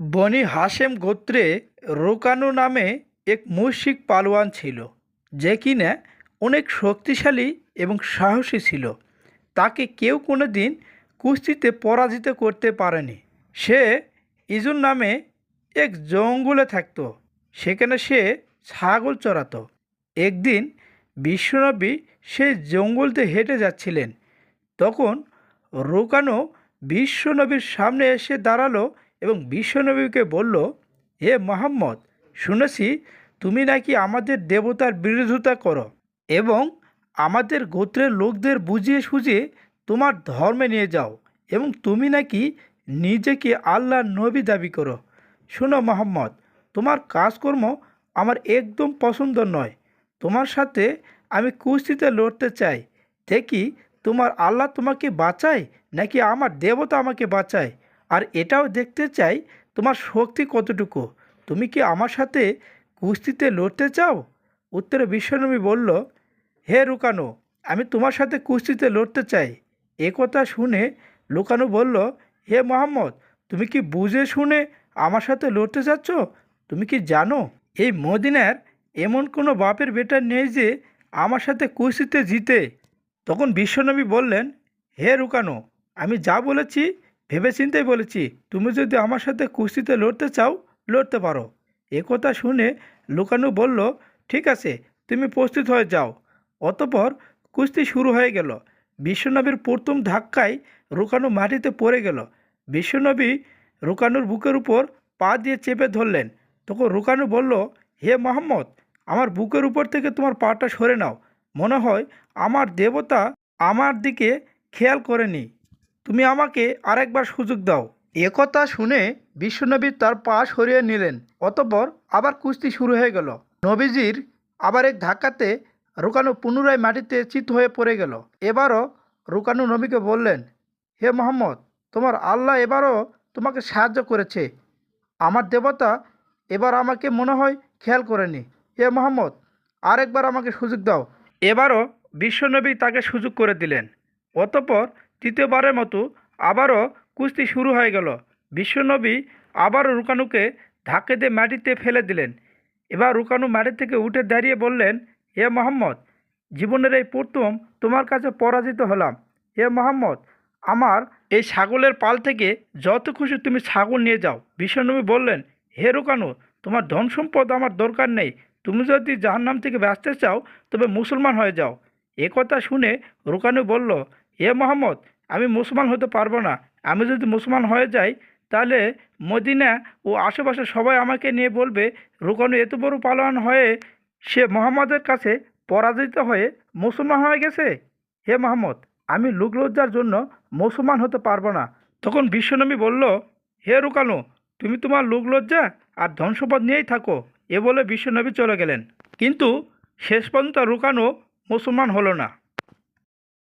বনি হাশেম গোত্রে রোকানু নামে এক মুশিক পালোয়ান ছিল, যে কিনা অনেক শক্তিশালী এবং সাহসী ছিল। তাকে কেউ কোনো দিন কুস্তিতে পরাজিত করতে পারেনি। সে ইজুন নামে এক জঙ্গলে থাকতো, সেখানে সে ছাগল চড়াতো একদিন বিশ্বনবী সেই জঙ্গলতে হেঁটে যাচ্ছিলেন। তখন রোকানো বিশ্বনবীর সামনে এসে দাঁড়াল এবং বিশ্বনবীকে বলল, হে মোহাম্মদ, শুনেছি তুমি নাকি আমাদের দেবতার বিরোধিতা করো এবং আমাদের গোত্রের লোকদের বুঝিয়ে সুঝিয়ে তোমার ধর্মে নিয়ে যাও এবং তুমি নাকি নিজেকে আল্লাহর নবী দাবি করো। শোনো মোহাম্মদ, তোমার কাজকর্ম আমার একদম পছন্দ নয়। তোমার সাথে আমি কুস্তিতে লড়তে চাই। দেখি তোমার আল্লাহ তোমাকে বাঁচায় নাকি আমার দেবতা আমাকে বাঁচায়? আর এটাও দেখতে চাই তোমার শক্তি কতটুকু? তুমি কি আমার সাথে কুস্তিতে লড়তে চাও? উত্তরে বিশ্বনবী বলল, হে রুকানো আমি তোমার সাথে কুস্তিতে লড়তে চাই। এ কথা শুনে লুকানু বলল, হে মোহাম্মদ, তুমি কি বুঝে শুনে আমার সাথে লড়তে চাচ্ছ? তুমি কি জানো, এই মদিনার এমন কোনো বাপের বেটা নেই যে আমার সাথে কুস্তিতে জিতে? তখন বিশ্বনবী বললেন, হে রুকানো আমি যা বলেছি ভেবেচিন্তেই বলেছি, তুমি যদি আমার সাথে কুস্তিতে লড়তে চাও, লড়তে পারো। একথা শুনে লুকানু বলল, ঠিক আছে, তুমি প্রস্তুত হয়ে যাও। অতপর কুস্তি শুরু হয়ে গেল। বিশ্বনবীর প্রথম ধাক্কায় রুকানু মাটিতে পড়ে গেল। বিশ্বনবী রুকানুর বুকের উপর পা দিয়ে চেপে ধরলেন। তখন রুকানু বলল, হে মোহাম্মদ, আমার বুকের উপর থেকে তোমার পাটা সরে নাও। মনে হয় আমার দেবতা আমার দিকে খেয়াল করেনি। তুমি আমাকে আরেকবার সুযোগ দাও। একথা শুনে বিশ্বনবী তার পা সরিয়ে নিলেন, অতপর আবার কুস্তি শুরু হয়ে গেল। নবীজির আবার এক ধাক্কাতে রুকানু পুনরায় মাটিতে চিত হয়ে পড়ে গেল। এবারও রুকানু নবীকে বললেন, হে মোহাম্মদ, তোমার আল্লাহ এবারও তোমাকে সাহায্য করেছে। আমার দেবতা এবার আমাকে মনে হয় খেয়াল করেনি। হে মোহাম্মদ, আরেকবার আমাকে সুযোগ দাও। এবারও বিশ্বনবী তাকে সুযোগ করে দিলেন, অতপর তৃতীয়বারের মতো আবারও কুস্তি শুরু হয়ে গেল। বিশ্বনবী আবারও রুকানুকে ধাক্কে দিয়ে মাটিতে ফেলে দিলেন। এবার রুকানু মাটি থেকে উঠে দাঁড়িয়ে বললেন হে মোহাম্মদ, জীবনের এই প্রথম তোমার কাছে পরাজিত হলাম। হে মোহাম্মদ, আমার এই ছাগলের পাল থেকে যত খুশি তুমি ছাগল নিয়ে যাও। বিশ্বনবী বললেন, হে রুকানু, তোমার ধন সম্পদ আমার দরকার নেই। তুমি যদি জাহান্নাম থেকে বাঁচতে চাও, তবে মুসলমান হয়ে যাও। একথা শুনে রুকানু বলল হে মোহাম্মদ, আমি মুসলমান হতে পারব না। আমি যদি মুসলমান হয়ে যাই, তাহলে মদিনা ও আশেপাশে সবাই আমাকে নিয়ে বলবে রুকানু এত বড় পালোয়ান হয়ে সে মোহাম্মদের কাছে পরাজিত হয়ে মুসলমান হয়ে গেছে? হে মোহাম্মদ, আমি লুকলজ্জার জন্য মুসলমান হতে পারব না। তখন বিশ্বনবী বলল, হে রুকানু তুমি তোমার লুকলজ্জা আর ধ্বংসপদ নিয়েই থাকো। এ বলে বিশ্বনবী চলে গেলেন। কিন্তু শেষ পর্যন্ত রুকানু মুসলমান হলো না।